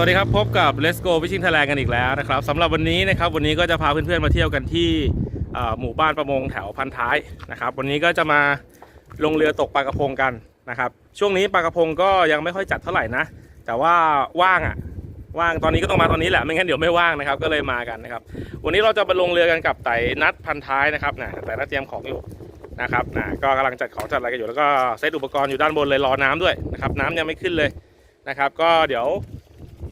สวัสดีครับ พบกับ Let's Go Fishing Thailand กันอีกแล้วนะครับสำหรับวันนี้นะครับวันนี้ก็จะพาเพื่อนๆมาเที่ยวกันที่หมู่บ้านประมงแถวพันท้ายนะครับ วันนี้ก็จะมาลงเรือตกปลากระพงกันนะครับ ช่วงนี้ปลากระพงก็ยังไม่ค่อยจัดเท่าไหร่นะ แต่ว่าว่างอะว่างตอนนี้ก็ต้องมาตอนนี้แหละไม่งั้นเดี๋ยวไม่ว่างนะครับ ก็เลยมากันนะครับ วันนี้เราจะไปลงเรือกันกับไต่นัดพันท้ายนะครับนะไต่นัดเตรียมของอยู่นะครับนะก็กำลังจัดของจัดอะไรกันอยู่แล้วก็เซตอุปกรณ์อยู่ด้านบนเลยรอน้ำด้วยนะครับน้ำยังไม่ขึ้นเลยนะครับ ก็เดี๋ยว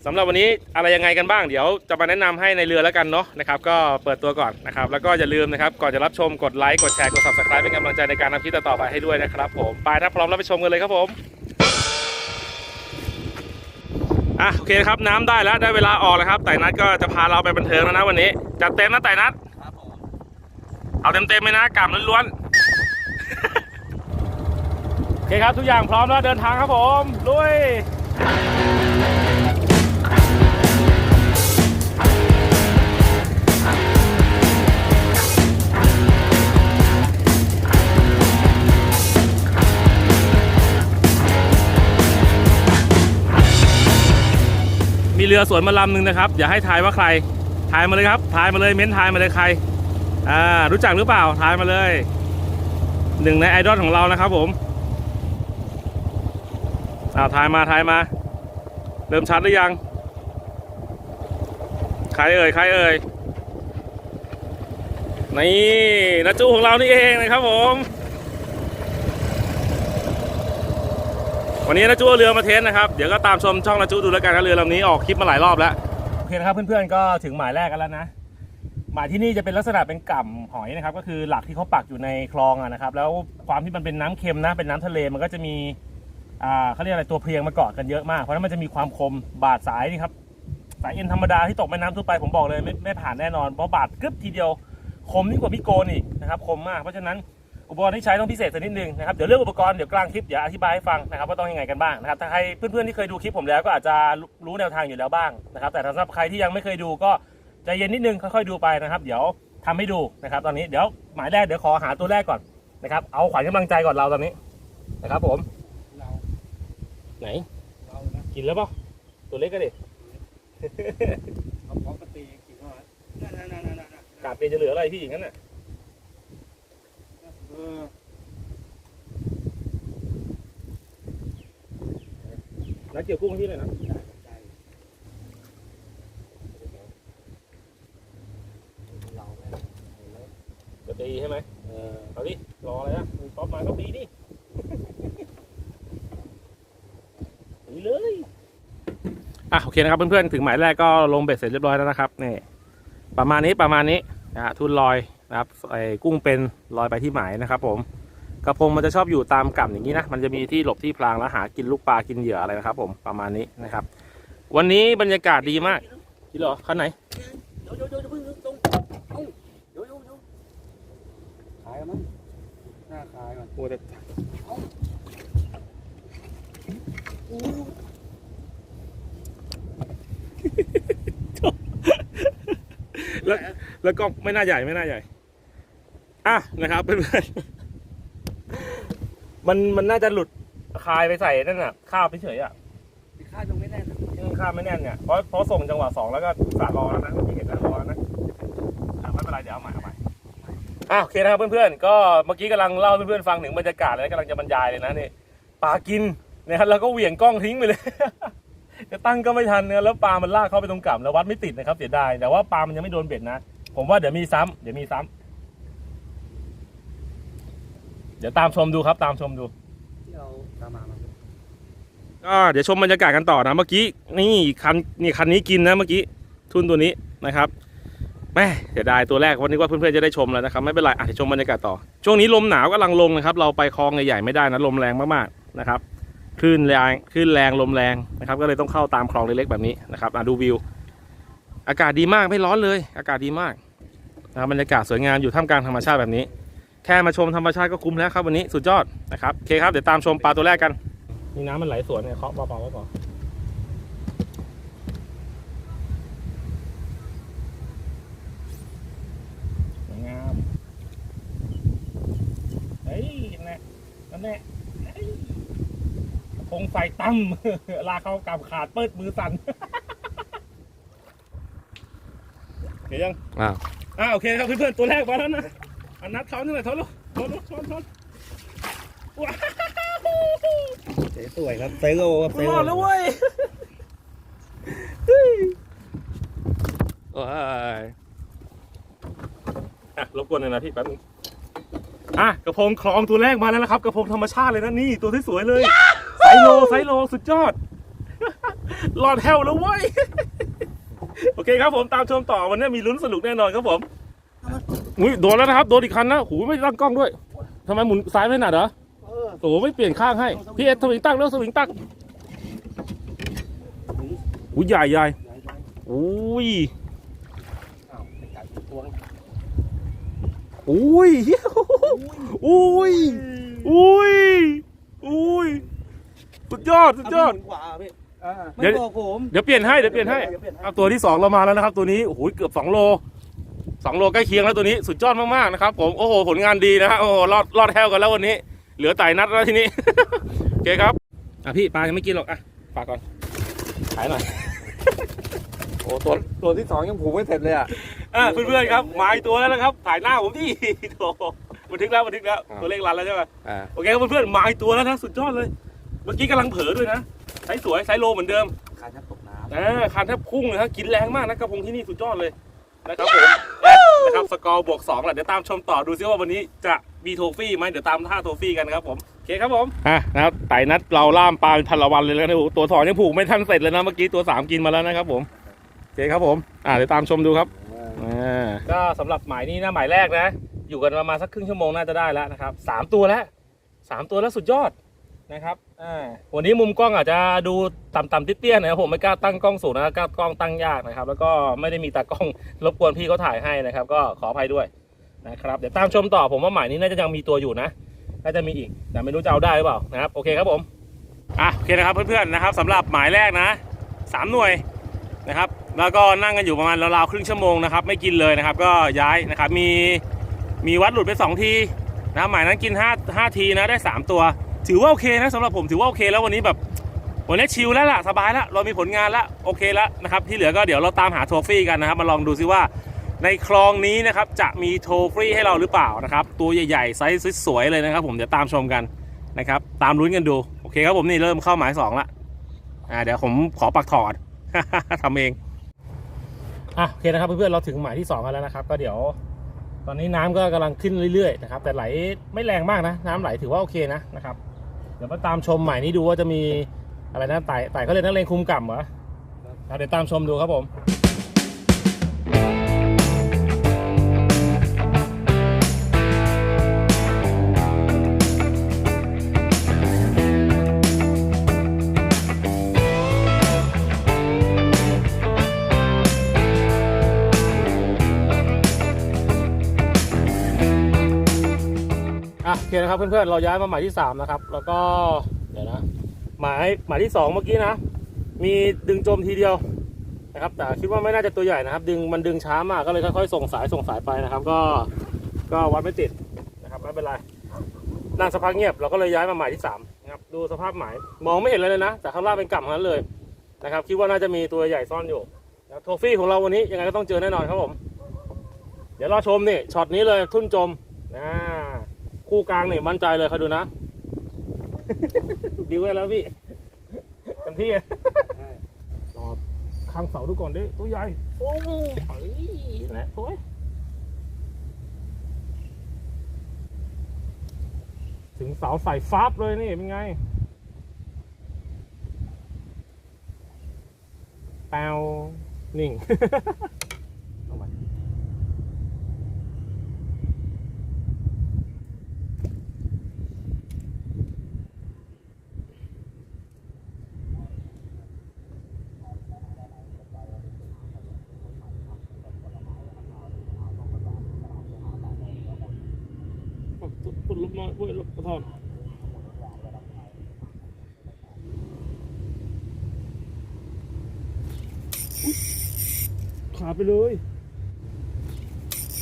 สำหรับวันนี้อะไรยังไงกันบ้างเดี๋ยวจะมาแนะนำให้ในเรือแล้วกันเนาะนะครับก็เปิดตัวก่อนนะครับแล้วก็อย่าลืมนะครับก่อนจะรับชมกดไลค์กดแชร์กด subscribe เป็นกำลังใจในการทำคลิปต่อๆไปให้ด้วยนะครับผมไปถ้าพร้อมแล้วไปชมกันเลยครับผมอะโอเคครับน้ำได้แล้วได้เวลาออกแล้วครับไต่นัดก็จะพาเราไปบันเทิงแล้วนะวันนี้จัดเต็มนะไต่นัดครับผมเอาเต็มๆเลยนะกล่ำล้วนๆโอเคครับทุกอย่างพร้อมแล้วเดินทางครับผมลุย เรือสวนมาลำหนึ่งนะครับ อย่าให้ทายว่าใคร ทายมาเลยครับ ทายมาเลย เม้นทายมาเลยใคร อ่า รู้จักหรือเปล่า ทายมาเลย หนึ่งในไอดอลของเรานะครับผมอ่าทายมา ทายมา เริ่มชัดหรือยัง ใครเอ่ย ใครเอ่ย นี่นาจูของเรานี่เองนะครับผม วันนี้นาจูเอาเรือมาเทสนะครับ เดี๋ยวก็ตามชมช่องนาจูดูแล้วกันนะเรือลำนี้ออกคลิปมาหลายรอบแล้ว โอเคนะครับเพื่อนๆก็ถึงหมายแรกกันแล้วนะ หมายที่นี่จะเป็นลักษณะเป็นก่ำหอยนะครับ ก็คือหลักที่เขาปักอยู่ในคลองอะนะครับ แล้วความที่มันเป็นน้ำเค็มนะ เป็นน้ำทะเลมันก็จะมีอ่าเขาเรียกอะไรตัวเพลียงมาเกาะกันเยอะมาก เพราะฉะนั้นมันจะมีความคมบาดสายนี่ครับสายเอ็นธรรมดาที่ตกแม่น้ำทั่วไปผมบอกเลยไม่ไม่ผ่านแน่นอนเพราะบาดกึ๊บทีเดียวคมยิ่งกว่ามิโกนอีกนะครับคมมากเพราะฉะนั้น อุปกรณ์ที่ใช้ต้องพิเศษสักนิดนึงนะครับเดี๋ยวเรื่องอุปกรณ์เดี๋ยวกลางคลิปเดี๋ยวอธิบายให้ฟังนะครับว่าต้องยังไงกันบ้างนะครับถ้าใครเพื่อนๆที่เคยดูคลิปผมแล้วก็อาจจะรู้แนวทางอยู่แล้วบ้างนะครับแต่สำหรับใครที่ยังไม่เคยดูก็ใจเย็นนิดนึงค่อยๆดูไปนะครับ เดี๋ยวทำให้ดูนะครับ ตอนนี้เดี๋ยวหมายแรกเดี๋ยวขอหาตัวแรกก่อนนะครับ เอาขวัญกำลังใจก่อนเราตอนนี้นะครับ ผมเราไหนเรานะกินแล้วเปล่าตัวเล็กก็ดิเอาพร้อมปฏิกินเข้ามานั่นนั่นนั่นนั่นนั่นกาดเป็นจะเหลืออะไรพี่อย่างนั้นน่ะ เออนักเกี่ยวกุ้งให้พี่หน่อยนะได้ได้เราแม่งเอาเลยจะตีใช่ไหมเออเอาดิ รออะไรนะมึงป๊อปมาก็ตีดิตีเลย อะโอเคนะครับเพื่อนๆ ถึงหมายแรกก็ลงเบ็ดเสร็จเรียบร้อยแล้วนะครับนี่ประมาณนี้ประมาณนี้นะฮะทุนลอย นะครับไอ้กุ้งเป็นลอยไปที่หมายนะครับ ผมกระพงมันจะชอบอยู่ตามกล่ำอย่างนี้นะมันจะมีที่หลบที่พรางแล้วหากินลูกปลากินเหยื่ออะไรนะครับ ผมประมาณนี้นะครับ วันนี้บรรยากาศดีมากคิดเหรอคันไหนเดี๋ยวเดี๋ยวเดี๋ยวเพิ่งตรอขายกันมั้งหน้าขายก่อนโอ้แต่แล้วแล้วก็ไม่น่าใหญ่ไม่น่าใหญ่ อะนะครับเพื่อนๆมันมันน่าจะหลุดคายไปใส่นั่นน่ะข้าวเฉยๆอะมีค่าตรงไม่แน่นนะยังข้ามไม่แน่นเนี่ยเพราะเพราะส่งจังหวะสองแล้วก็สาดรอแล้วนะเมื่อกี้เห็นแล้วรอแล้วนะอะไม่เป็นไรเดี๋ยวเอาใหม่เอาใหม่อะโอเคนะครับเพื่อนๆก็เมื่อกี้กำลังเล่าให้เพื่อนๆฟังถึงบรรยากาศเลยกำลังจะบรรยายเลยนะนี่ปลากินนะครับแล้วก็เหวี่ยงกล้องทิ้งไปเลยจะตั้งก็ไม่ทันนะแล้วปลามันลากเข้าไปตรงกล่ำแล้ววัดไม่ติดนะครับเสียดายแต่ว่าปลามันยังไม่โดนเบ็ดนะ ผมว่าเดี๋ยวมีซ้ำเดี๋ยวมีซ้ำ เดี๋ยวตามชมดูครับ ตามชมดู ที่เราตามมามาก็เดี๋ยวชมบรรยากาศกันต่อนะเมื่อกี้นี่คันนี่คันนี้กินนะเมื่อกี้ทุนตัวนี้นะครับแม่เสียดายตัวแรกวันนี้ว่าเพื่อนๆจะได้ชมแล้วนะครับไม่เป็นไรอะเดี๋ยวชมบรรยากาศต่อ ช่วงนี้ลมหนาวกำลังลงนะครับ เราไปคลองใหญ่ๆไม่ได้นะลมแรงมากๆนะครับคลื่นแรงคลื่นแรงลมแรงนะครับ ก็เลยต้องเข้าตามคลองเล็กๆแบบนี้นะครับอะดูวิว อากาศดีมากไม่ร้อนเลย อากาศดีมากนะครับบรรยากาศสวยงามอยู่ท่ามกลางธรรมชาติแบบนี้ แค่มาชมธรรมชาติก็คุ้มแล้วครับวันนี้สุดยอดนะครับโอเคครับเดี๋ยวตามชมปลาตัวแรกกันนี่น้ำมันไหลสวนเนี่ยเคาะเบาๆไว้ก่อนสวยงามเฮ้ยนั่นแหละนั่นแหละเฮ้ยพงไฟตั้มลากเข้ากำขาดเปิดมือสั่นเห็นยัง อ้าว อ่าโอเคครับเพื่อนๆตัวแรกมาแล้วนะ อันนัดเขาหน่อยเท่าลูกทนลูกทนทนว้าวสวยครับเซโก้ครับเซรโก้อดแล้วเว้ยโอ้ยอะรบกวนหน่อยนะพี่แป๊บนึงอะกระพงคลองตัวแรกมาแล้วนะครับ กระพงธรรมชาติเลยนะนี่ตัวที่สวยเลยไซโลไซโลสุดยอดรอดแฮวแล้วเว้ยโอเคครับผมตามชมต่อวันนี้มีลุ้นสนุกแน่นอนครับผม อุ้ยโดนแล้วนะครับ โดนอีกคันนะหูไม่ตั้งกล้องด้วยทำไมหมุนซ้ายไม่หนัดเหรอเออโอ้โหไม่เปลี่ยนข้างให้ พี่เอ็ดสวิงตั้งเร็วสวิงตั้งอุ้ยใหญ่ใหญ่อุ้ยอ้าวไอ้ไก่ตัวอุ้ยอุ้ยอุ้ยอุ้ยสุดยอดสุดยอดขวาพี่เดี๋ไม่ยวบอกผมเดี๋ยวเปลี่ยนให้เดี๋ยวเปลี่ยนให้เดี๋ยวเปลี่ยนให้เอาตัวที่สองเรามาแล้วนะครับ ตัวนี้โอ้โหเกือบสองโล สองโลใกล้เคียงแล้วตัวนี้สุดยอดมากๆนะครับผมโอ้โหผลงานดีนะฮะโอ้โหรอดรอดแฮวกันแล้ววันนี้ เหลือไต่นัดแล้วทีนี้ โอเคครับอะพี่ปลายังไม่กินหรอกอะฝากก่อนขายหน่อยโอ้ตัวตัวที่สองยังผูกไม่เสร็จเลยอะอะเพื่อนๆครับมาอีกตัวแล้วนะครับถ่ายหน้าผมที่โถบันทึกแล้วบันทึกแล้วอ่าตัวเลขรันแล้วใช่ไหมอ่าโอเคครับเพื่อนๆมาอีกตัวแล้วนะสุดยอดเลย เมื่อกี้กำลังเผลอด้วยนะไซส์สวยไซส์โลเหมือนเดิมขาแทบตกน้ำอ่าคันแทบพุ่งเลยครับกินแรงมากนะกระพงที่นี่สุดยอดเลยนะครับผม นะครับสกอร์บวก2แหละเดี๋ยวตามชมต่อดูซิว่าวันนี้จะมีโทฟี่ไหมเดี๋ยวตามท่าโทฟี่กันครับผมโอเคครับผมอะนะครับไต่นัดเราล่ามปลาเป็นพันละวันเลยแล้วนะตัวสองยังผูกไม่ทันเสร็จเลยนะเมื่อกี้ตัวสามกินมาแล้วนะครับผมโอเคครับผมอ่าเดี๋ยวตามชมดูครับอ่าก็สำหรับหมายนี้นะหมายแรกนะ อยู่กันประมาณสักครึ่งชั่วโมงน่าจะได้แล้วนะครับสามตัวแล้วสามตัวแล้วสุดยอด นะครับอ่าวันนี้มุมกล้องอาจจะดูต่ำๆเตี้ยๆหนะครับผมไม่กล้าตั้งกล้องสูงนะครับกล้ากล้องตั้งยากนะครับ แล้วก็ไม่ได้มีตากล้องรบกวนพี่เขาถ่ายให้นะครับ ก็ขออภัยด้วยนะครับเดี๋ยวตามชมต่อผมว่าหมายนี้น่าจะยังมีตัวอยู่นะน่าจะมีอีกแต่ไม่รู้จะเอาได้หรือเปล่านะครับโอเคครับผมอะโอเคนะครับเพื่อนๆนะครับสำหรับหมายแรกนะสามหน่วยนะครับ แล้วก็นั่งกันอยู่ประมาณราวๆครึ่งชั่วโมงนะครับ ไม่กินเลยนะครับ ก็ย้ายนะครับมีมีวัดหลุดไป 2 ทีนะหมายนั้นกิน5 5ทีนะได้ 3 ตัว ถือว่าโอเคนะสำหรับผมถือว่าโอเคแล้ววันนี้แบบวันนี้ชิลแล้วล่ะสบายแล้วเรามีผลงานแล้วโอเคแล้วนะครับที่เหลือก็เดี๋ยวเราตามหาโทฟี่กันนะครับมาลองดูซิว่าในคลองนี้นะครับจะมีโทฟี่ให้เราหรือเปล่านะครับตัวใหญ่ๆไซส์สวยๆเลยนะครับ ผมเดี๋ยวตามชมกันนะครับตามลุ้นกันดูโอเคครับผมนี่เริ่มเข้าหมายสองละอ่าเดี๋ยวผมขอปักถอดทำเองอะโอเคนะครับเพื่อนๆเราถึงหมายที่2กันแล้วนะครับ ก็เดี๋ยวตอนนี้น้ำก็กำลังขึ้นเรื่อยๆนะครับแต่ไหลไม่แรงมากนะ น้ำไหลถือว่าโอเคนะนะครับ เดี๋ยวมาตามชมหมายนี้ดูว่าจะมีอะไรนะไต่ไต่เขาเรียกนักเลงคุมกล่ำเหรออะเดี๋ยวตามชมดูครับผม อะโอเคนะครับเพื่อนๆเราย้ายมาหมายที่สามนะครับ แล้วก็เดี๋ยวนะหมายหมายที่สองเมื่อกี้นะ มีดึงจมทีเดียวนะครับ แต่คิดว่าไม่น่าจะตัวใหญ่นะครับ ดึงมันดึงช้ามากก็เลยค่อยๆส่งสายส่งสายไปนะครับ ก็ก็วัดไม่ติดนะครับไม่เป็นไรนั่งสักพักเงียบเราก็เลยย้ายมาหมายที่สามนะครับดูสภาพหมายมองไม่เห็นเลยเลยนะ แต่ข้างล่างเป็นกล่ำนั้นเลยนะครับ คิดว่าน่าจะมีตัวใหญ่ซ่อนอยู่นะครับโทฟี่ของเราวันนี้ยังไงก็ต้องเจอแน่นอนครับผม เดี๋ยวรอชมนี่ช็อตนี้เลยทุ่นจมนะ คู่กลางนี่มั่นใจเลยคอยดูนะดิวไว้แล้วพี่เต็มที่รอข้างเสาดูก่อนดิตัวใหญ่ โอ้โหเฮ้ยนะโอ้ยถึงเสาใส่ฟับเลยนี่เป็นไงแปวนิ่ง เอาใหม่ ปดลบน้อยเว้ยลบกระทอนอุ๊ย ขาดไปเลย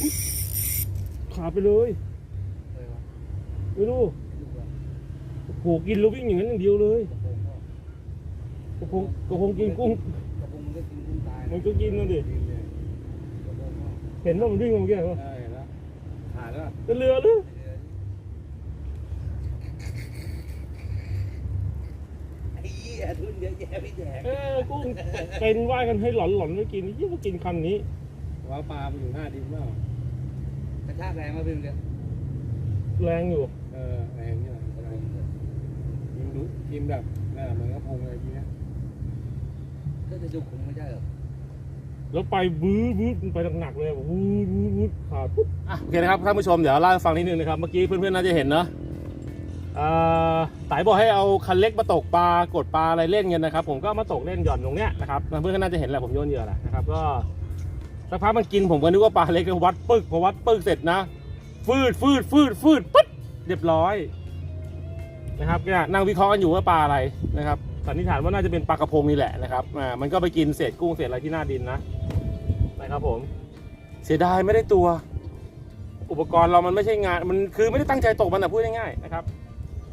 อุ๊ยขาดไปเลยไม่รู้โอ้โหกินแล้ววิ่งอย่างนั้นอย่างเดียวเลยกระพงกระพงกินกุ้งกระพงได้กินกุ้งตายมันก็กินนั่นดิกระพงเห็นว่ามันวิ่งมาเมื่อกี้เหรอได้แล้วถ่ายแล้วเป็นเรือหรือไอ้เหี้ยทุนเยอะแยะไม่แดก เออกุ้ง เป็นว่ายกันให้หลอนหลอนๆไม่กินยิ่งมากินคันนี้ว่าปลามันอยู่หน้าดินเปล่ากระชากแรงมาเพิ่งเดียวแรงอยู่ เออแรงเนี่ยแรงกินดูกินแบบนั่นแหละมันก็พงเลยทีเนี้ยก็จะดูคงไม่ใช่หรอแล้วไปบื้อบื้อไปหนักๆเลยแบบวูดวูดวูดขาดปุ๊บอะโอเคนะครับท่านผู้ชมเดี๋ยวเล่าให้ฟังนิดนึงนะครับ เมื่อกี้เพื่อนๆน่าจะเห็นเนาะ อ่าไต่บอกให้เอาคันเล็กมาตกปลากดปลาอะไรเล่นกันนะครับ ผมก็มาตกเล่นหย่อนตรงเนี้ยนะครับเพื่อนๆก็น่าจะเห็นแหละผมโยนเหยื่อแหละนะครับก็สักพักมันกินผมก็นึกว่าปลาเล็กวัดปึกพอวัดปึกเสร็จนะ ฟืดฟืดฟืดฟืดปึ๊ดเรียบร้อยนะครับเนี่ยนั่งวิเคราะห์กันอยู่ว่าปลาอะไรนะครับสันนิษฐานว่าน่าจะเป็นปลากระพงนี่แหละนะครับอ่ามันก็ไปกินเศษกุ้งเศษอะไรที่หน้าดินนะนะครับผม เสียดายไม่ได้ตัว อุปกรณ์เรามันไม่ใช่งานมันคือไม่ได้ตั้งใจตกมันอะพูดง่ายๆนะครับ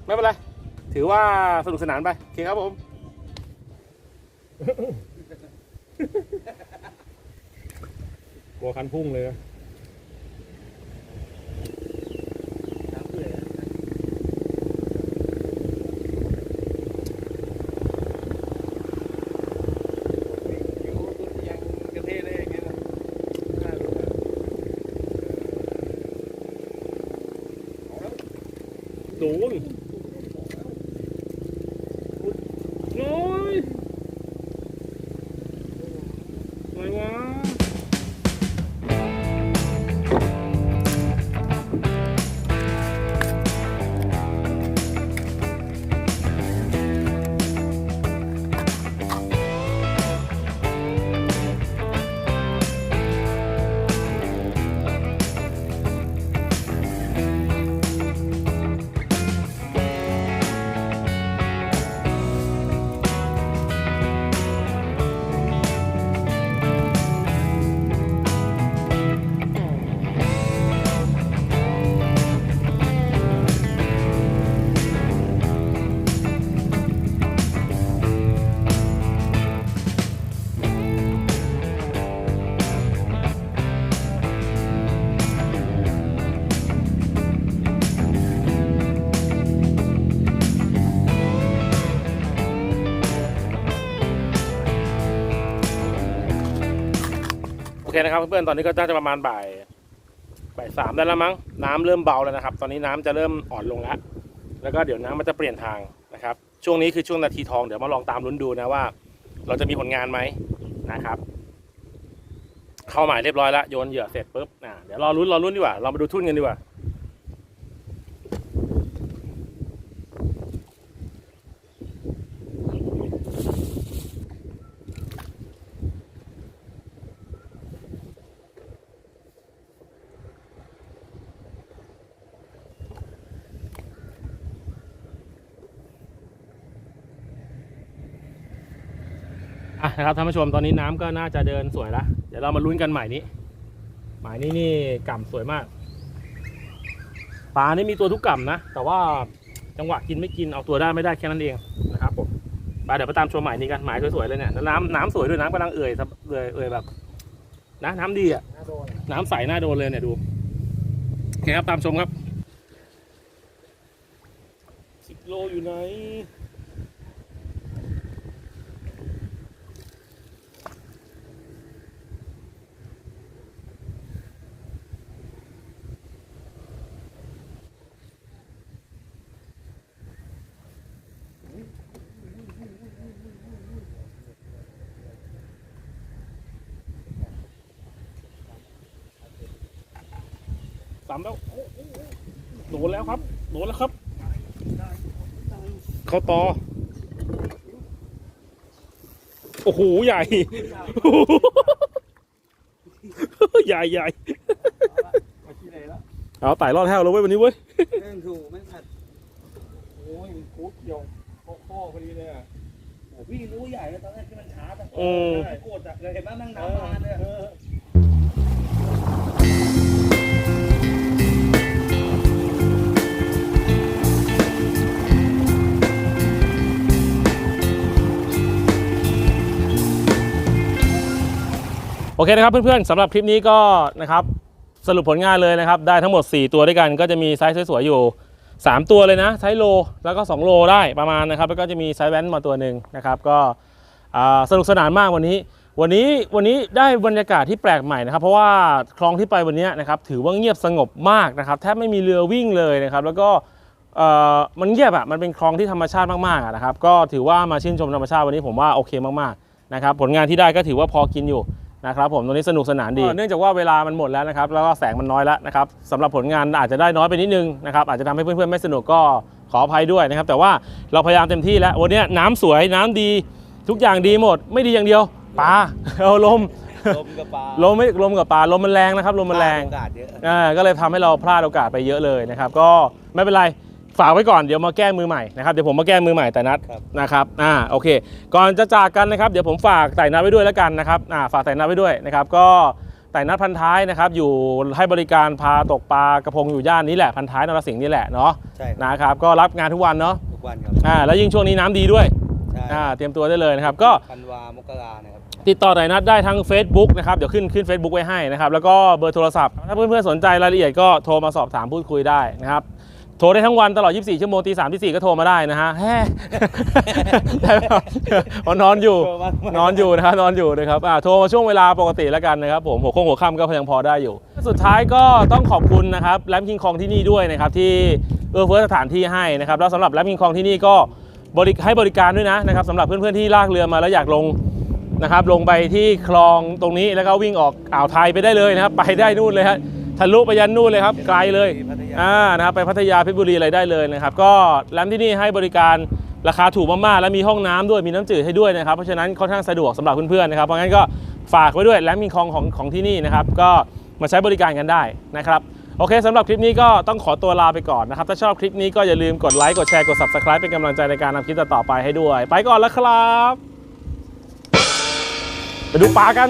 ไม่เป็นไร ถือว่าสนุกสนานไป โอเคครับผม กลัวคันพุ่งเลยนะน้ำเเคนะครับเพื่อนๆตอนนี้ก็น่าจะประมาณบ่ายบ่ายสามได้แล้วมั้งน้ำเริ่มเบาแล้วนะครับ ตอนนี้น้ำจะเริ่มอ่อนลงแล้ว แล้วก็เดี๋ยวน้ำมันจะเปลี่ยนทางนะครับ ช่วงนี้คือช่วงนาทีทองเดี๋ยวมาลองตามลุ้นดูนะว่า เราจะมีผลงานไหมนะครับ เข้าหมายเรียบร้อยแล้วโยนเหยื่อเสร็จปุ๊บอะเดี๋ยวรอลุ้นรอลุ้นดีกว่าเรามาดูทุ่นกันดีกว่า นะครับท่านผู้ชมตอนนี้น้ำก็น่าจะเดินสวยแล้วเดี๋ยวเรามาลุ้นกันใหม่นี้หมายนี้นี่ก่ำสวยมากปลานี่มีตัวทุกก่ำนะ แต่ว่าจังหวะกินไม่กินเอาตัวได้ไม่ได้แค่นั้นเองนะครับผมไปเดี๋ยวไปตามชมหมายนี้กันหมายสวยๆเลยเนี่ยน้ำน้ำสวยด้วยน้ำกำลังเอ่ยเอ่ยเอ่ยแบบนะน้ำดีอะน่าโดนน้ำใสน่าโดนเลยเนี่ยดูโอเคครับตามชมครับสิบโลอยู่ไหน โดนแล้วครับ โดนแล้วครับ เข้าต่อ โอ้โห ใหญ่ ใหญ่ใหญ่มาที่ไหนแล้วเอาไต่รอดแถวแล้วเว้ยวันนี้เว้ยแม่งถูกแม่งขัดโอ้ยมันคุดเกี่ยวข้อพอดีเลยอะโอ้พี่รู้ใหญ่แล้วตอนแรกที่มันช้าแต่อืมโกรธอะเลยเห็นไหมนั่งน้ำมาเนี่ย ออเคนะครับเพื่อนๆสำหรับคลิปนี้ก็นะครับสรุปผลงานเลยนะครับ ได้ทั้งหมด 4 ตัวด้วยกัน ก็จะมีไซส์สวยๆอยู่ 3 ตัวเลยนะไซส์โลแล้วก็ 2 โลได้ประมาณนะครับ แล้วก็จะมีไซส์แว้นมาตัวหนึ่งนะครับ ก็สนุกสนานมากวันนี้ วันนี้วันนี้ได้บรรยากาศที่แปลกใหม่นะครับ เพราะว่าคลองที่ไปวันนี้นะครับถือว่าเงียบสงบมากนะครับแทบไม่มีเรือวิ่งเลยนะครับ แล้วก็มันเงียบอะมันเป็นคลองที่ธรรมชาติมากๆนะครับ ก็ถือว่ามาชื่นชมธรรมชาติวันนี้ผมว่าโอเคมากๆนะครับ ผลงานที่ได้ก็ถือว่าพอกินอยู่ นะครับผมตรงนี้สนุกสนานดี เนื่องจากว่าเวลามันหมดแล้วนะครับแล้วก็แสงมันน้อยแล้วนะครับสำหรับผลงานอาจจะได้น้อยไปนิดนึงนะครับอาจจะทำให้เพื่อนๆไม่สนุกก็ขออภัยด้วยนะครับแต่ว่าเราพยายามเต็มที่แล้ววันนี้น้ำสวยน้ำดีทุกอย่างดีหมด ไม่ดีอย่างเดียวปลาเอาลมลมกับปลาลมไม่ลมกับปลาลมมันแรงนะครับลมมันแรงโอกาสเยอะอ่าก็เลยทำให้เราพลาดโอกาสไปเยอะเลยนะครับก็ไม่เป็นไร ฝากไว้ก่อนเดี๋ยวมาแก้มือใหม่นะครับเดี๋ยวผมมาแก้มือใหม่แต่นัดครับนะครับอ่าโอเค ก่อนจะจากกันนะครับ เดี๋ยวผมฝากไต่นัดไว้ด้วยแล้วกันนะครับอ่าฝากไต่นัดไว้ด้วยนะครับ ก็ไต่นัดพันท้ายนะครับ อยู่ให้บริการพาตกปลากระพงอยู่ย่านนี้แหละพันท้ายนรสิงห์นี่แหละเนาะใช่ครับนะครับก็รับงานทุกวันเนาะทุกวันครับอ่าแล้วยิ่งช่วงนี้น้ำดีด้วยใช่อ่าเตรียมตัวได้เลยนะครับ ก็ธันวามกรานะครับติดต่อไต่นัดได้ทั้ง Facebook นะครับเดี๋ยวขึ้นขึ้น Facebook ไว้ให้นะครับแล้วก็เบอร์โทรศัพท์ ถ้าเพื่อนๆสนใจรายละเอียดก็โทรมาสอบถามพูดคุยได้นะครับ โทรได้ทั้งวันตลอด 24 ชั่วโมงตี3ตี4ก็โทรมาได้นะฮะแฮ่ได้ไหมครับอ๋อนอนอยู่โทรมานอนอยู่นะครับนอนอยู่นะครับอ่าโทรมาช่วงเวลาปกติแล้วกันนะครับผมหัวโค้งหัวค่ำก็ยังพอได้อยู่ สุดท้ายก็ต้องขอบคุณนะครับแรมคิงคองที่นี่ด้วยนะครับที่เอื้อเฟื้อสถานที่ให้นะครับแล้วสำหรับแรมคิงคองที่นี่ก็บริให้บริการด้วยนะนะครับสำหรับเพื่อนๆที่ลากเรือมาแล้วอยากลงนะครับลงไปที่คลองตรงนี้แล้วก็วิ่งออกอ่าวไทยไปได้เลยนะครับ ไปได้นู่นเลยฮะทะลุไปยันนู่นเลยครับไกลเลยพัทยา อ่านะครับไปพัทยาเพชรบุรีอะไรได้เลยนะครับ ก็แรมที่นี่ให้บริการราคาถูกมากๆ และมีห้องน้ำด้วยมีน้ำจืดให้ด้วยนะครับ เพราะฉะนั้นค่อนข้างสะดวกสำหรับเพื่อนๆนะครับเพราะงั้นก็ฝากไว้ด้วยแรมมิงคองของของที่นี่นะครับ ก็มาใช้บริการกันได้นะครับโอเคสำหรับคลิปนี้ก็ต้องขอตัวลาไปก่อนนะครับ ถ้าชอบคลิปนี้ก็อย่าลืมกดไลค์กดแชร์กด subscribe เป็นกำลังใจในการทำคลิปต่อไปให้ด้วย ไปก่อนแล้วครับ ไปดูปลากัน